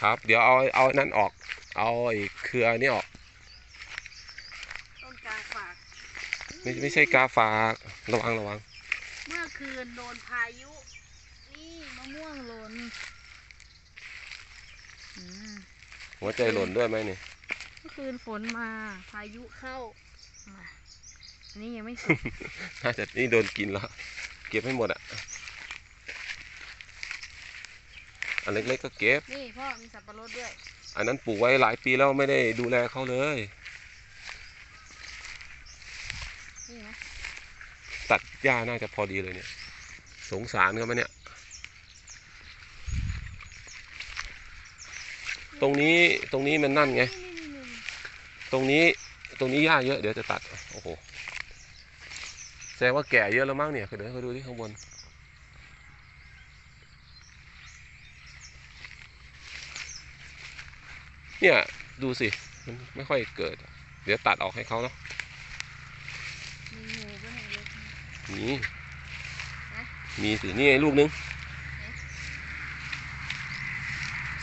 ครับ เดี๋ยวเอาเอานั่นออก เอาไอ้เครือนี่ออก ต้นกลางฝาก ไม่ไม่ใช่กาฝากระวังระวัง เมื่อคืนโดนพายุ นี่มะม่วงหล่นอืมหัวใจหล่นด้วยไหมนี่เมื่อคืนฝนมาพายุเข้ามาอันนี้ยังไม่สุก น่าจะนี่โดนกินแล้ว เก็บให้หมดอะ อันเล็กๆก็เก็บ นี่พ่อมีสับปะรดด้วย อันนั้นปลูกไว้หลายปีแล้วไม่ได้ดูแลเขาเลย นี่นะตัดหญ้าน่าจะพอดีเลยเนี่ย สงสารเขาไหมเนี่ย ตรงนี้ตรงนี้มันนั่นไง นี่นี่นี่นี่ตรงนี้ตรงนี้หญ้าเยอะเดี๋ยวจะตัด โอ้โห แสดงว่าแก่เยอะแล้วมั้งเนี่ยเดี๋ยวเขาดูที่ข้างบน เนี่ยดูสิ มันไม่ค่อยเกิด เดี๋ยวตัดออกให้เขาเนาะมีงูด้วยเยอะมีฮะมีสินี่ไงลูกนึง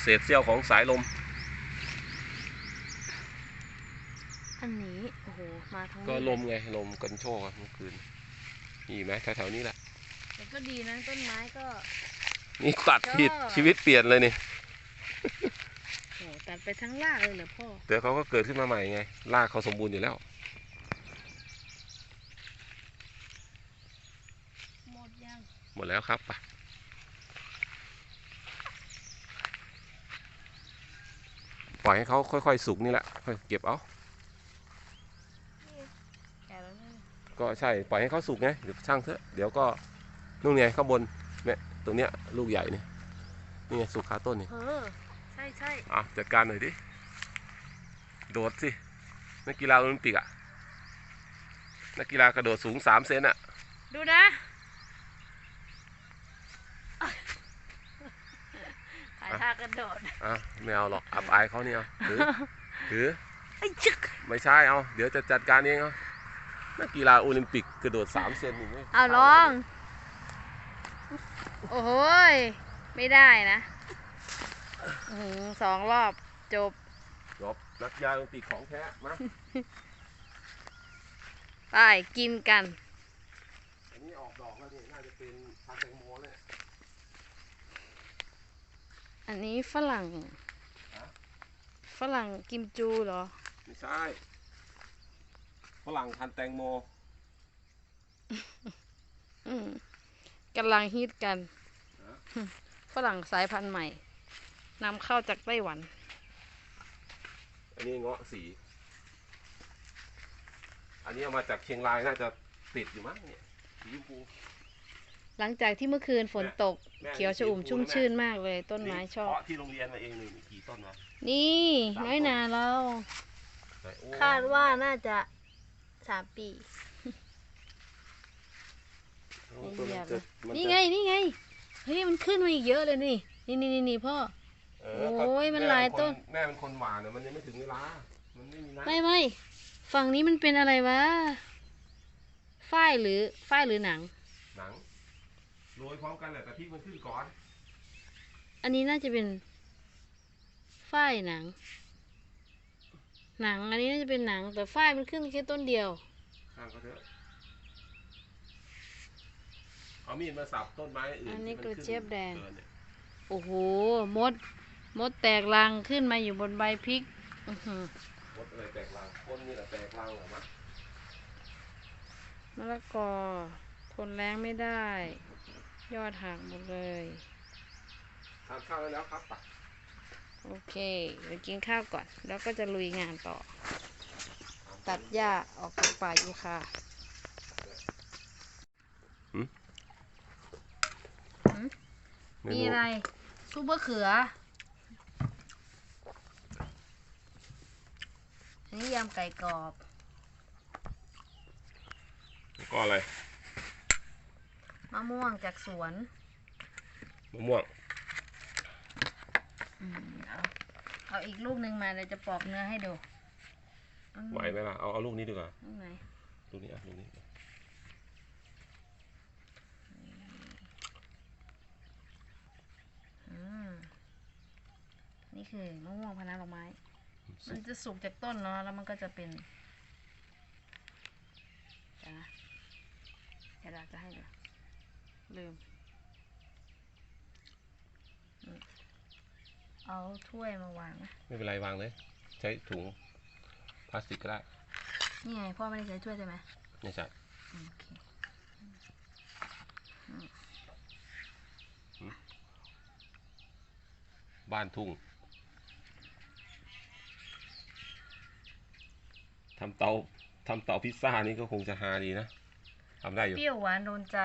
เศษเสี้ยวของสายลม อันนี้ โอ้โห มาทั้งก็ลมไง ลมกันโชกอะเมื่อคืนมีไหมแถวๆนี้แหละแต่ก็ดีนะต้นไม้ก็ นี่ตัดผิดชอบชีวิตเปลี่ยนเลยนี่โอ้โห ตัดไปทั้งรากเลยเหรอพ่อ เดี๋ยวเขาก็เกิดขึ้นมาใหม่ไงรากเขาสมบูรณ์อยู่แล้ว หมดยัง หมดแล้วครับไปปล่อยให้เขาค่อยๆ สุกนี่แหละค่อยเก็บเอาแก่แล้วเนี่ยก็ใช่ปล่อยให้เขาสุกไงเดี๋ยวช่างเถอะเดี๋ยวก็นู่นไงข้างบนเนี่ยตรงเนี้ยลูกใหญ่เนี่ยนี่ไงสุกขาต้นนี่ เออใช่ใช่อะจัดการหน่อยดิ โดดสิ นักกีฬาโอลิมปิกอะนักกีฬากระโดดสูงสามเซนอะดูนะถ่ายท่ากระโดด อะไม่เอาหรอก อับอายเขาเนี่ยเอาถือถือไอ้จึกไม่ใช่เอา เดี๋ยวจะจัดการเองเอานักกีฬาโอลิมปิกกระโดดสามเซนนี่ไม่เอาลอง โอ้โหยไม่ได้นะ อื้อหือสองรอบจบจบนักกีฬาโอลิมปิกของแท้มาไปกินกัน อันนี้ออกดอกแล้วนี่น่าจะเป็นชาแตงโมเลยอันนี้ฝรั่ง ฝรั่งกิมจูเหรอ ไม่ใช่ฝรั่งพันธุ์แตงโมอืมกำลังฮิตกันฮะฝรั่งสายพันธุ์ใหม่ นำเข้าจากไต้หวัน อันนี้เงาะสี อันนี้เอามาจากเชียงรายน่าจะติดอยู่มั้งเนี่ยสีชมพู หลังจากที่เมื่อคืนฝนตก แม่เขียวชอุ่มชุ่มชื่นมากเลยต้นไม้ชอบ เพาะที่โรงเรียนมาเองนี่มีกี่ต้นวะนี่สามน้อยต้นนาเรา ไหนโอ้คาดว่าน่าจะสามปี โอ้ต้นมันจะมัจะ นี่ไงนี่ไง เฮ้ยมันขึ้นมาอีกเยอะเลยนี่ นี่นี่นี่นี่พ่อ เก็โอ้ยมันแหลายต้น แม่เป็นคนหวานเนี่ยมันยังไม่ถึงเวลา มันไม่มีน้ำไม่ไม่ฝั่งนี้มันเป็นอะไรวะฝ้ายหรือฝ้ายหรือหนัง หนังโรยพร้อมกันแหละแต่พริกมันขึ้นก่อนอันนี้น่าจะเป็นฝ้ายหนัง หนังอันนี้น่าจะเป็นหนัง แต่ฝ้ายมันขึ้นแค่ต้นเดียว ข้างก็เถอะเอามีดมาสับต้นไม้อื่นอันนี้ที่มักระเจี๊ยบแดงกินเนี่ยโอ้โหมด มดแตกรังขึ้นมาอยู่บนใบพริกอื้อหือมดอะไรแตกรังคนนี่แหละแตกรังเหรอมะมะละกอทนแรงไม่ได้ ยอดหักหมดเลย ทานข้าวได้แล้วครับไปโอเคเดี๋ยวกินข้าวก่อน แล้วก็จะลุยงานต่อ ตัดหญ้าออกจากป่ายูคาเมมีนูอะไรซุปมะเขือ นนี้ยำไก่กรอบก็อะไรมะม่วงจากสวนมะม่วงอืมเอาเอาอีกลูกหนึ่งมาเลยจะปอกเนื้อให้ดูอืมไหวไหมล่ะเอาเอาลูกนี้ดีกว่าลูกไหนลูกนี้อะลูกนี้อืมนี่นี่คือมะม่วงพันธุ์น้ำดอกไม้ มันจะสุกจากต้นเนาะแล้วมันก็จะเป็นเดี๋ยวนะเดี๋ยวเราจะให้ดูลืมอืม เอาถ้วยมาวางนะไม่เป็นไรวางเลย ใช้ถุงพลาสติกก็ได้ นี่ไงพ่อไม่ได้ใช้ถ้วยใช่ไหมไม่ใช่อืมโอเคบ้านทุ่ง ทำเตาทำเตาพิซซ่านี่ก็คงจะฮาดีนะทำได้อยู่เปรี้ยวหวานโดนใจ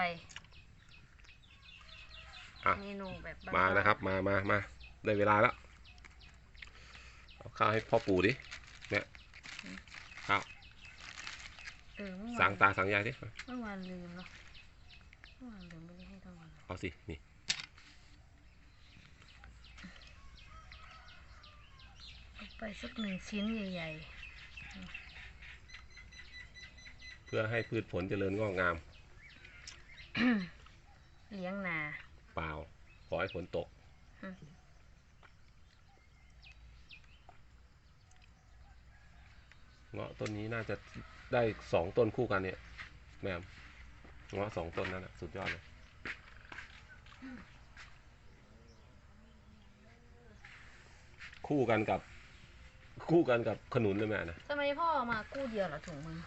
อะเมนูแบบานๆมานะครับ มามามาได้เวลาแล้วเอาข้าวให้พ่อปู่ดิเนี่ยข้าวเออเมื่อวาสั่งนตาสั่งยายดิเมื่อวานลืมเนาะเมื่อวานลืมไม่ได้ให้ทั้งวันเอาสินี่เอาไปสักหนึ่งชิ้นใหญ่ เพื่อให้พืชผลเจริญงอกงามๆเลี้ยงนาเปล่าขอให้ฝนตกอืมเงาะต้นนี้น่าจะได้สองต้นคู่กันเนี่ยแม่มเงาะสองต้นนั่นแหะสุดยอดเลยคู่กันกับ คู่กันกับขนุนเลยแม่นะทำไมพ่อเอามากู้เดียวเหรอถุงมือ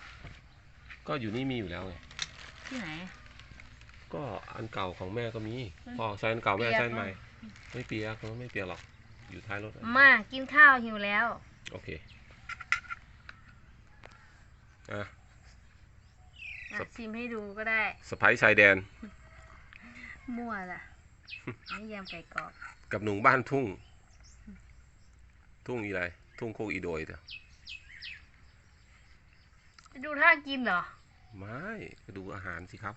ก็อยู่นี่มีอยู่แล้วไงที่ไหน ก็อันเก่าของแม่ก็มีมันพ่อใช้อันเก่าแม่เปียกใช้อันใหม่เนอะไม่เปียกไม่เปียกหรอก อยู่ท้ายรถอะมากินข้าวหิวแล้ว โอเคอะ อะครับ ชิมให้ดูก็ได้ สไปซ์ชายแดน มั่วล่ะนี่ยำไก่กรอบ กับหนุ่มบ้านทุ่ง ทุ่งอีไร ทุ่งโคกอีโดยเถอะ จะดูท่ากินเหรอ ไม่ก็ดูอาหารสิครับ